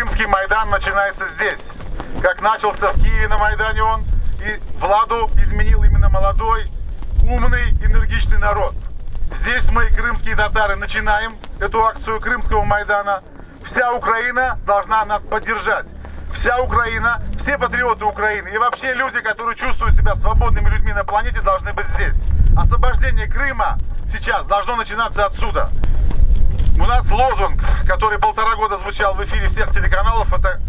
Крымский Майдан начинается здесь. Как начался в Киеве на Майдане он, и Владу изменил именно молодой, умный, энергичный народ. Здесь мы, крымские татары, начинаем эту акцию Крымского Майдана. Вся Украина должна нас поддержать. Вся Украина, все патриоты Украины и вообще люди, которые чувствуют себя свободными людьми на планете, должны быть здесь. Освобождение Крыма сейчас должно начинаться отсюда. У нас лозунг, который полтора года звучал в эфире всех телеканалов, это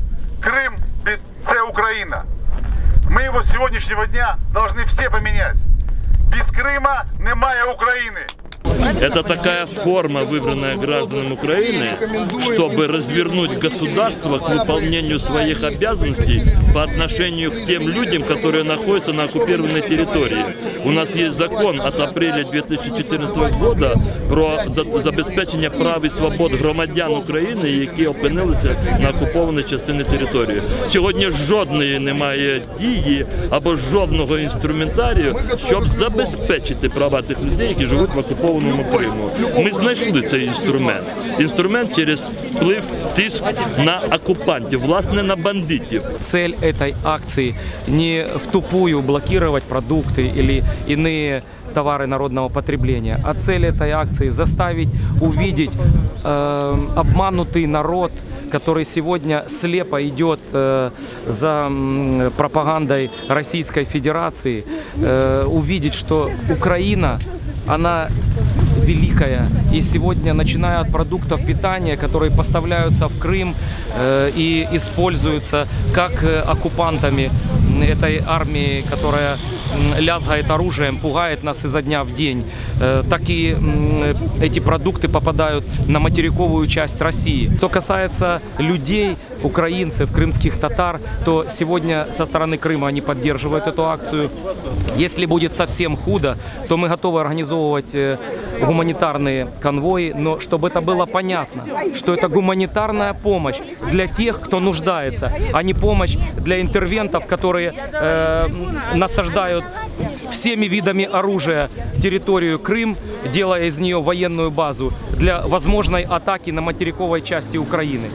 «Крым – це Украина». Мы его с сегодняшнего дня должны все поменять. Без Крыма немає України. Это такая форма, выбранная гражданам Украины, чтобы развернуть государство к выполнению своих обязанностей по отношению к тем людям, которые находятся на оккупированной территории. У нас есть закон от апреля 2014 года про за- забезпечення прав і свобод громадян України, які опинилися на окупованій частині території. Сьогодні жодної немає дії або жодного інструментарію, щоб забезпечити права тих людей, які живуть в окупованому Криму. Ми знайшли цей інструмент. Інструмент через вплив тиск на окупантів, власне на бандитів. Цель этой акции не в тупую блокировать продукты или иные товары народного потребления, а цель этой акции заставить увидеть э, обманутый народ, который сегодня слепо идет э, за м, пропагандой Российской Федерации, э, увидеть, что Украина, она великая. И сегодня, начиная от продуктов питания, которые поставляются в Крым э, и используются как э, оккупантами этой армии, которая лязгает оружием, пугает нас изо дня в день, э, так и м, эти продукты попадают на материковую часть России. Что касается людей, украинцев, крымских татар, то сегодня со стороны Крыма они поддерживают эту акцию. Если будет совсем худо, то мы готовы организовывать э, гуманитарные конвои, но чтобы это было понятно, что это гуманитарная помощь для тех, кто нуждается, а не помощь для интервентов, которые э, насаждают всеми видами оружия территорию Крым, делая из нее военную базу для возможной атаки на материковой части Украины.